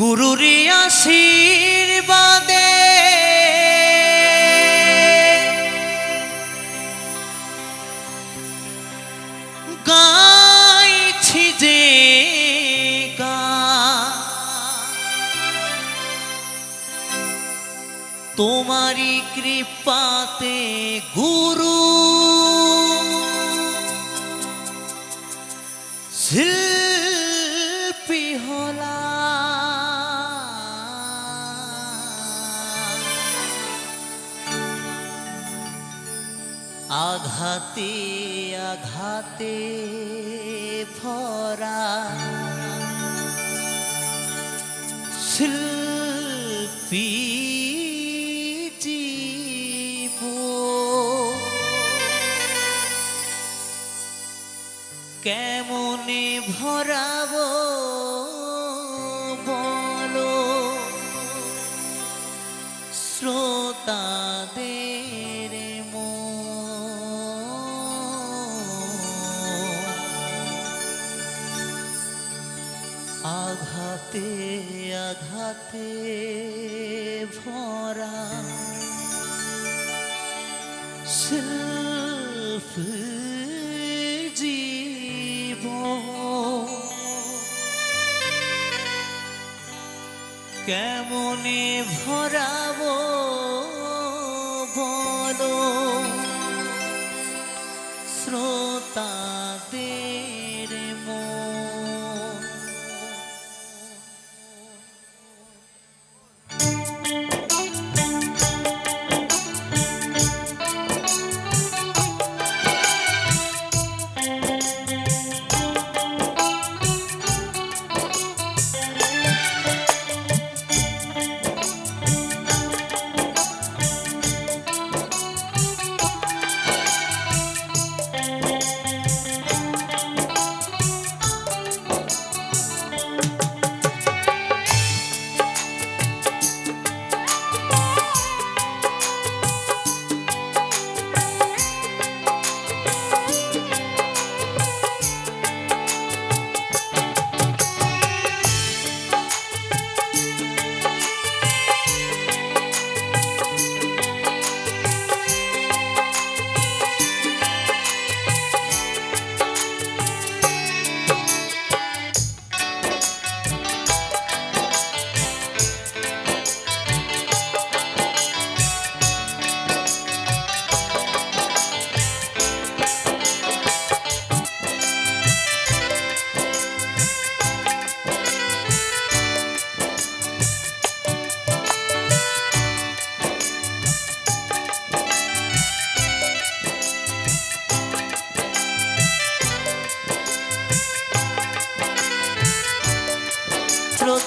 গুরুরি আশীর্বাদে। গাইছি যে তোমারি কৃপাতে গুরু। শিল্পী আঘাতে আঘাতে ভরা। শিল্পী কেমনে ভরাবো? আঘাতে আঘাতে ভরা শিল্প জীব কেমনে ভরাবো বলো? শ্রোতাদের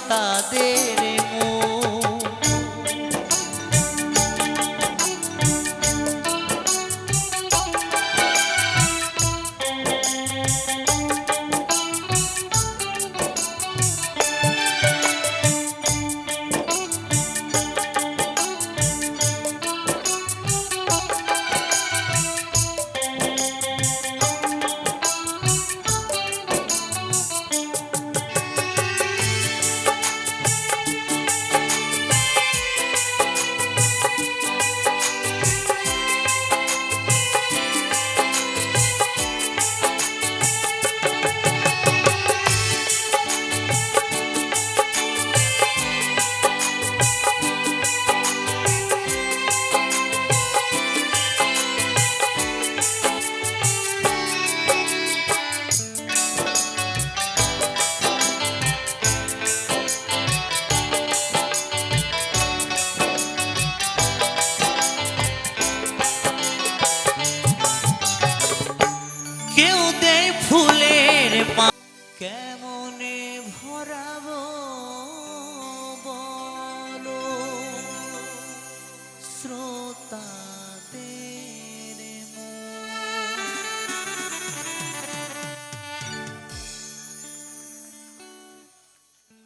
শ্রোতাদের দেয় ফুলের পা কেমনে ভরাবো শ্রোতা